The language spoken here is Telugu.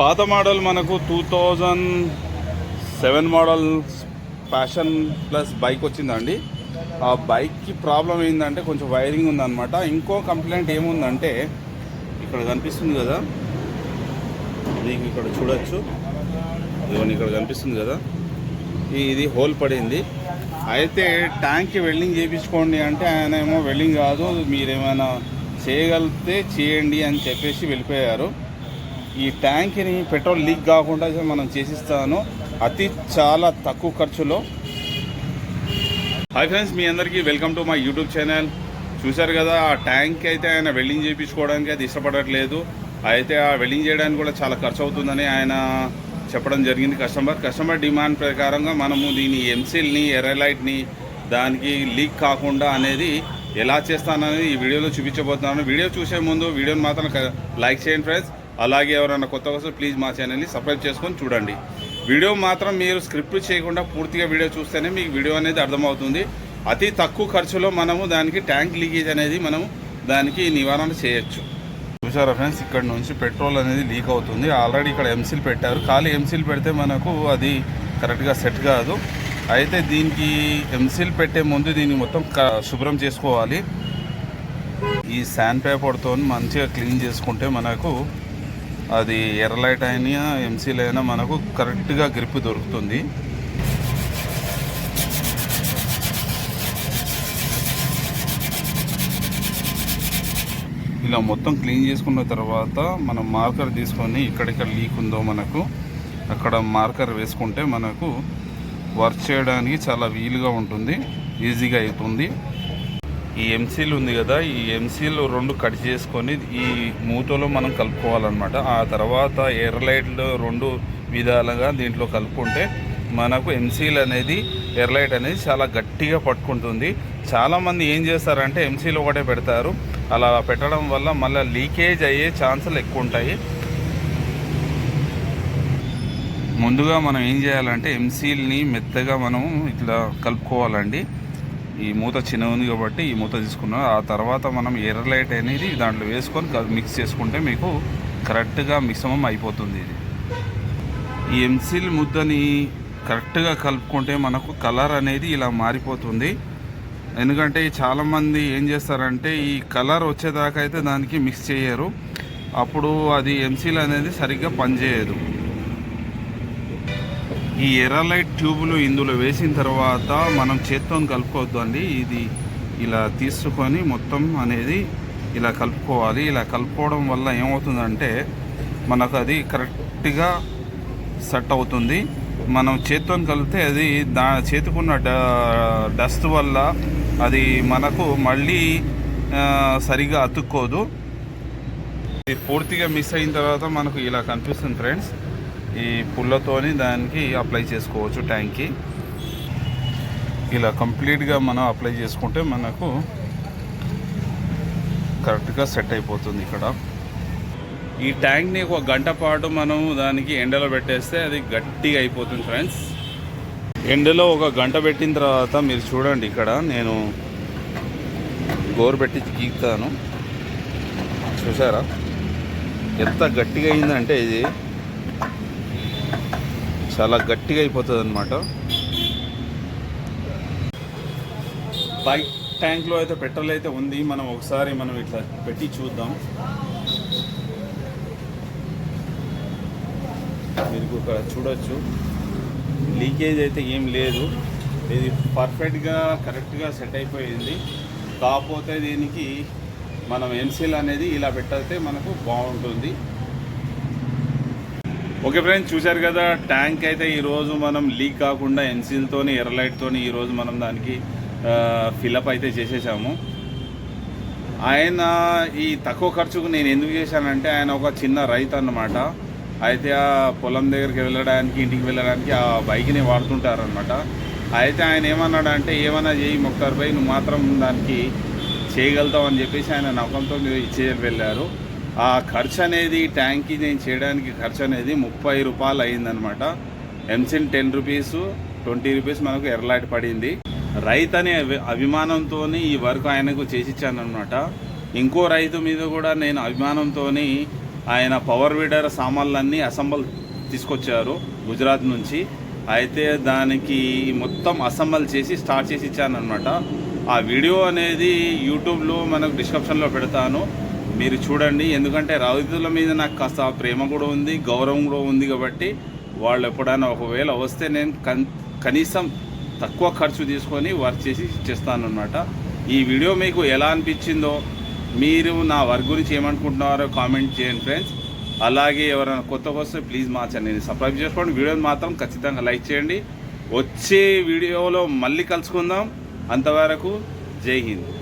పాత మోడల్ మనకు two thousand seven model passion plus bike వచ్చిందండి. ఆ బైక్కి ప్రాబ్లం ఏంటంటే కొంచెం వైరింగ్ ఉందన్నమాట. ఇంకో కంప్లైంట్ ఏముందంటే ఇక్కడ కనిపిస్తుంది కదా. మీకు ఇక్కడ చూడొచ్చు. ఇవన్నీ ఇక్కడ కనిపిస్తుంది కదా. ఇది హోల్ పడింది. అయితే ట్యాంక్కి వెల్డింగ్ చేయించుకోండి అంటే ఆయన ఏమో వెల్డింగ్ కాదు మీరేమైనా చేయగలిగితే చేయండి అని చెప్పేసి వెళ్ళిపోయారు. ఈ ట్యాంక్ని పెట్రోల్ లీక్ కాకుండా మనం చేసిస్తాను. అతి చాలా తక్కువ ఖర్చులో. హాయ్ ఫ్రెండ్స్ మీ అందరికీ welcome to my YouTube channel. చూశారు కదా ఆ ట్యాంక్ అయితే ఆయన వెల్డింగ్ చేయించుకోవడానికి అది ఇష్టపడట్లేదు. అయితే ఆ వెల్డింగ్ చేయడానికి కూడా చాలా ఖర్చు అవుతుందని ఆయన చెప్పడం జరిగింది కస్టమర్. కస్టమర్ డిమాండ్ ప్రకారంగా మనము దీని ఎంసీల్ని ఎర్రలైట్ని దానికి లీక్ కాకుండా అనేది ఎలా చేస్తానని ఈ వీడియోలో చూపించబోతున్నాను. వీడియో చూసే ముందు వీడియోని మాత్రం లైక్ చేయండి ఫ్రెండ్స్. అలాగే ఎవరైనా కొత్త వస్తే ప్లీజ్ మా ఛానల్ని సబ్స్క్రైబ్ చేసుకొని చూడండి. వీడియో మాత్రం మీరు స్క్రిప్ట్ చేయకుండా పూర్తిగా వీడియో చూస్తేనే మీకు వీడియో అనేది అర్థమవుతుంది. అతి తక్కువ ఖర్చులో మనము దానికి ట్యాంక్ లీకేజ్ అనేది మనము దానికి నివారణ చేయొచ్చు. చూసారా ఫ్రెండ్స్ ఇక్కడ నుంచి పెట్రోల్ అనేది లీక్ అవుతుంది. ఆల్రెడీ ఇక్కడ ఎంసీల్ పెట్టారు. ఖాళీ ఎంసీల్ పెడితే మనకు అది కరెక్ట్గా సెట్ కాదు. అయితే దీనికి ఎంసీల్ పెట్టే ముందు దీన్ని మొత్తం క- శుభ్రం చేసుకోవాలి. ఈ శాండ్ పేపర్తో మంచిగా క్లీన్ చేసుకుంటే మనకు అది ఎర్రలైట్ అయినా ఎంసీలు అయినా మనకు కరెక్ట్గా గ్రిప్ దొరుకుతుంది. ఇలా మొత్తం క్లీన్ చేసుకున్న తర్వాత మనం మార్కర్ తీసుకొని ఎక్కడెక్కడ లీక్ ఉందో మనకు అక్కడ మార్కర్ వేసుకుంటే మనకు వర్క్ చేయడానికి చాలా వీలుగా ఉంటుంది ఈజీగా అవుతుంది. ఈ ఎంసీల్ ఉంది కదా ఈ ఎంసీల్ రెండు కట్ చేసుకొని ఈ మూతలో మనం కలుపుకోవాలన్నమాట. ఆ తర్వాత ఎర్రలైట్లు రెండు విధాలుగా దీంట్లో కలుపుకుంటే మనకు ఎంసీల్ అనేది ఎర్రలైట్ అనేది చాలా గట్టిగా పట్టుకుంటుంది. చాలామంది ఏం చేస్తారంటే ఎంసీల్ ఒకటే పెడతారు. అలా పెట్టడం వల్ల మళ్ళీ లీకేజ్ అయ్యే ఛాన్సులు ఎక్కువ ఉంటాయి. ముందుగా మనం ఏం చేయాలంటే ఎంసీల్ని మెత్తగా మనం ఇట్లా కలుపుకోవాలండి. ఈ మూత చిన్న ఉంది కాబట్టి ఈ మూత తీసుకున్నాం ఆ తర్వాత మనం ఎర్ర లైట్ అనేది దాంట్లో వేసుకొని మిక్స్ చేసుకుంటే మీకు కరెక్ట్గా మిశ్రమం అయిపోతుంది ఇది. ఈ ఎంసిల్ ముద్దని కరెక్ట్గా కలుపుకుంటే మనకు కలర్ అనేది ఇలా మారిపోతుంది. ఎందుకంటే చాలామంది ఏం చేస్తారంటే ఈ కలర్ వచ్చేదాకా అయితే దానికి మిక్స్ చేయరు. అప్పుడు అది ఎంసీల్ అనేది సరిగ్గా పనిచేయదు. ఈ ఎర్ర లైట్ ట్యూబులు ఇందులో వేసిన తర్వాత మనం చేత్తో కలుపుకోవద్దు అండి. ఇది ఇలా తీసుకొని మొత్తం అనేది ఇలా కలుపుకోవాలి. ఇలా కలుపుకోవడం వల్ల ఏమవుతుందంటే మనకు అది కరెక్ట్గా సెట్ అవుతుంది. మనం చేత్తో కలిపితే అది దా చేతికున్న డ- డస్ట్ వల్ల అది మనకు మళ్ళీ సరిగా అతుక్కోదు. ఇది పూర్తిగా మిస్ అయిన తర్వాత మనకు ఇలా కనిపిస్తుంది ఫ్రెండ్స్. ఈ పుల్లతోని దానికి అప్లై చేసుకోవచ్చు ట్యాంక్కి. ఇలా కంప్లీట్గా మనం అప్లై చేసుకుంటే మనకు కరెక్ట్గా సెట్ అయిపోతుంది ఇక్కడ. ఈ ట్యాంక్ని ఒక గంట పాటు మనం దానికి ఎండలో పెట్టేస్తే అది గట్టిగా అయిపోతుంది ఫ్రెండ్స్. ఎండలో ఒక గంట పెట్టిన తర్వాత మీరు చూడండి ఇక్కడ నేను గోరు పెట్టి గీతాను చూసారా? ఎంత గట్టిగా అయిందంటే ఇది చాలా గట్టిగా అయిపోతుంది అనమాట బైక్ ట్యాంక్లో అయితే పెట్రోల్ అయితే ఉంది. మనం ఒకసారి మనం ఇట్లా పెట్టి చూద్దాం. మీరు ఇక్కడ చూడొచ్చు. లీకేజ్ అయితే ఏం లేదు. ఇది పర్ఫెక్ట్గా కరెక్ట్గా సెట్ అయిపోయింది. కాకపోతే దీనికి మనం ఎన్సీల్ అనేది ఇలా పెట్టితే మనకు బాగుంటుంది. ఓకే ఫ్రెండ్స్ చూశారు కదా ట్యాంక్ అయితే ఈరోజు మనం లీక్ కాకుండా ఎన్సిల్తోని ఎర్రలైట్తోని ఈరోజు మనం దానికి ఫిలప్ అయితే చేసేసాము. ఆయన ఈ తక్కువ ఖర్చుకు నేను ఎందుకు చేశానంటే ఆయన ఒక చిన్న రైతు అన్నమాట. అయితే ఆ పొలం దగ్గరికి వెళ్ళడానికి ఇంటికి వెళ్ళడానికి ఆ బైక్ని వాడుతుంటారనమాట అయితే ఆయన ఏమన్నాడంటే ఏమన్నా చేయి మొక్తారు పోయి నువ్వు మాత్రం దానికి చేయగలుగుతావు అని చెప్పేసి ఆయన నమ్మకంతో మీరు వెళ్ళారు. ఆ ఖర్చు అనేది ట్యాంక్కి నేను చేయడానికి ఖర్చు అనేది ముప్పై రూపాయలు అయిందనమాట ఎంసిన్ టెన్ రూపీస్ ట్వంటీ రూపీస్ మనకు ఎర్రలాట్ పడింది. రైతు అనే అభి- అభిమానంతో ఈ వర్క్ ఆయనకు చేసిచ్చానమాట అనమాట ఇంకో రైతు మీద కూడా నేను అభిమానంతో ఆయన పవర్ వీడర్ సామాన్లన్నీ అసెంబల్ తీసుకొచ్చారు గుజరాత్ నుంచి. అయితే దానికి మొత్తం అసెంబల్ చేసి స్టార్ట్ చేసి ఇచ్చానమాట ఆ వీడియో అనేది యూట్యూబ్లో మనకు డిస్క్రిప్షన్లో పెడతాను. మీరు చూడండి ఎందుకంటే రైతుల మీద నాకు కాస్త ప్రేమ కూడా ఉంది గౌరవం కూడా ఉంది కాబట్టి వాళ్ళు ఎప్పుడైనా ఒకవేళ వస్తే నేను కన్ కనీసం తక్కువ ఖర్చు తీసుకొని వర్క్ చేసి ఇచ్చేస్తానమాట ఈ వీడియో మీకు ఎలా అనిపించిందో మీరు నా వర్క్ గురించి ఏమనుకుంటున్నారో కామెంట్ చేయండి ఫ్రెండ్స్. అలాగే ఎవరైనా కొత్త వస్తే ప్లీజ్ మా ఛానల్ని సబ్స్క్రైబ్ చేసుకోండి. వీడియోని మాత్రం ఖచ్చితంగా లైక్ చేయండి. వచ్చే వీడియోలో మళ్ళీ కలుసుకుందాం. అంతవరకు జై హింద్.